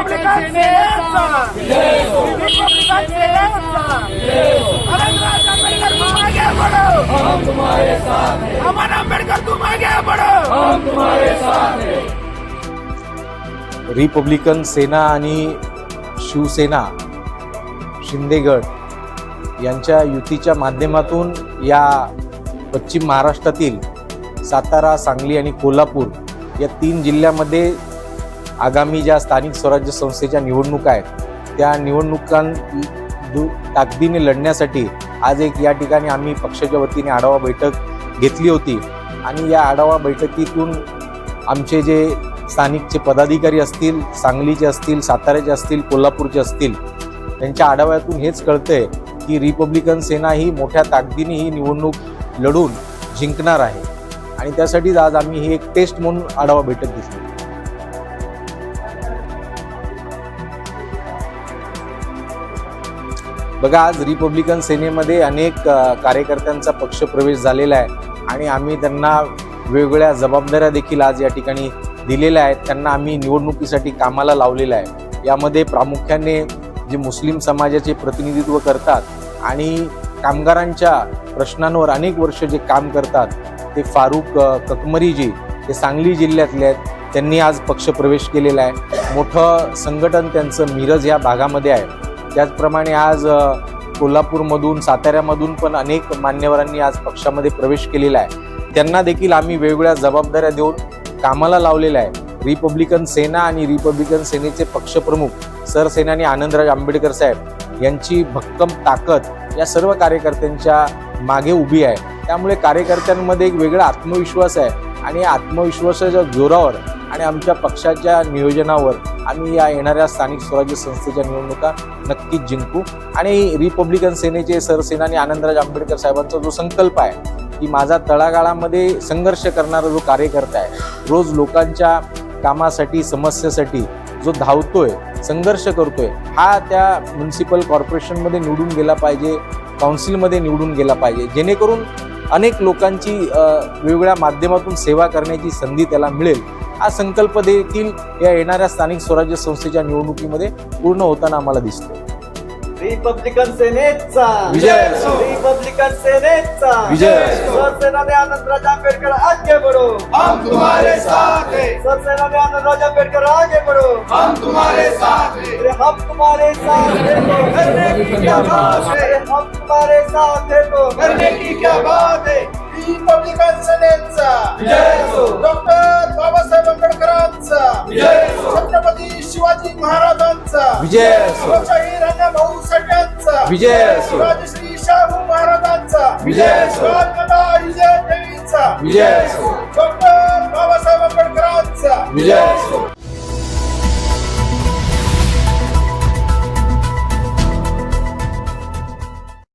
Republican Republican सेना आणि शिवसेना शिंदेगड यांच्या युतीच्या माध्यमातून या पश्चिम महाराष्ट्रातील सातारा सांगली आणि कोल्हापूर या तीन जिल्ह्यामध्ये आगामी ज्या स्थानिक स्वराज्य संस्थेच्या निवडणुका आहेत त्या निवडणुकां दु- ताकदीने लढण्यासाठी आज एक या ठिकाणी आम्ही पक्षाच्या वतीने आढावा बैठक घेतली होती. आणि या आढावा बैठकीतून आमचे जे स्थानिकचे पदाधिकारी असतील सांगलीचे असतील साताऱ्याचे असतील कोल्हापूरचे असतील त्यांच्या आढाव्यातून हेच कळतंय की रिपब्लिकन सेना ही मोठ्या ताकदीने ही निवडणूक लढून जिंकणार आहे. आणि त्यासाठीच आज आम्ही ही एक टेस्ट म्हणून आढावा बैठक घेतली. बघा आज रिपब्लिकन सेनेमध्ये अनेक कार्यकर्त्यांचा पक्षप्रवेश झालेला आहे आणि आम्ही त्यांना वेगवेगळ्या जबाबदाऱ्या देखील आज या ठिकाणी दिलेल्या आहेत. त्यांना आम्ही निवडणुकीसाठी कामाला लावलेलं आहे. यामध्ये प्रामुख्याने जे मुस्लिम समाजाचे प्रतिनिधित्व करतात आणि कामगारांच्या प्रश्नांवर अनेक वर्ष जे काम करतात ते फारूक ककमरीजी ते सांगली जिल्ह्यातले आहेत. त्यांनी आज पक्षप्रवेश केलेला आहे. मोठं संघटन त्यांचं मिरज या भागामध्ये आहे. त्याचप्रमाणे आज कोल्हापूरमधून साताऱ्यामधून पण अनेक मान्यवरांनी आज पक्षामध्ये प्रवेश केलेला आहे. त्यांना देखील आम्ही वेगवेगळ्या जबाबदाऱ्या देऊन कामाला लावलेलं आहे. रिपब्लिकन सेना आणि रिपब्लिकन सेनेचे पक्षप्रमुख सरसेनानी आनंदराज आंबेडकर साहेब यांची भक्कम ताकद या सर्व कार्यकर्त्यांच्या मागे उभी आहे. त्यामुळे कार्यकर्त्यांमध्ये एक वेगळा आत्मविश्वास आहे आणि आत्मविश्वासाच्या जोरावर आणि आमच्या पक्षाच्या नियोजनावर आम्ही या येणाऱ्या स्थानिक स्वराज्य संस्थेच्या निवडणुका नक्कीच जिंकू. आणि रिपब्लिकन सेनेचे सरसेनानी आनंदराज आंबेडकर साहेबांचा जो संकल्प आहे की माझा तळागाळामध्ये संघर्ष करणारा जो कार्यकर्ता आहे रोज लोकांच्या कामासाठी समस्येसाठी जो धावतोय संघर्ष करतोय हा त्या म्युन्सिपल कॉर्पोरेशनमध्ये निवडून गेला पाहिजे काउन्सिलमध्ये निवडून गेला पाहिजे. जेणेकरून अनेक लोकांची वेगवेगळ्या माध्यमातून सेवा करण्याची संधी त्याला मिळेल. हा संकल्प देखील या येणाऱ्या स्थानिक स्वराज्य संस्थेच्या निवडणुकीमध्ये पूर्ण होताना आम्हाला दिसतो रिपब्लिकन सेनेचा. विजय. रिपब्लिकन सेनेचा. विजय! असो. सरसेनानी आनंदराज आंबेडकर आगे बढ़ो. हम तुम्हारे साथ हैं. सरसेनानी आनंदराज आंबेडकर आगे बढ़ो. हम तुम्हारे साथ हैं. अरे हम तुम्हारे साथ हैं तो करने की क्या बात है? अरे हम तुम्हारे साथ हैं तो करने की क्या बात है? रिपब्लिकन सेनेचा। विजय छत्रपती शिवाजी महाराजांचा विजय. लोकशाही भाऊ साठ्यांचा विजय. राजश्री शाहू महाराजांचा विजय विजय देवीचा विजय. डॉक्टर बाबासाहेब आंबेडकरांचा विजय.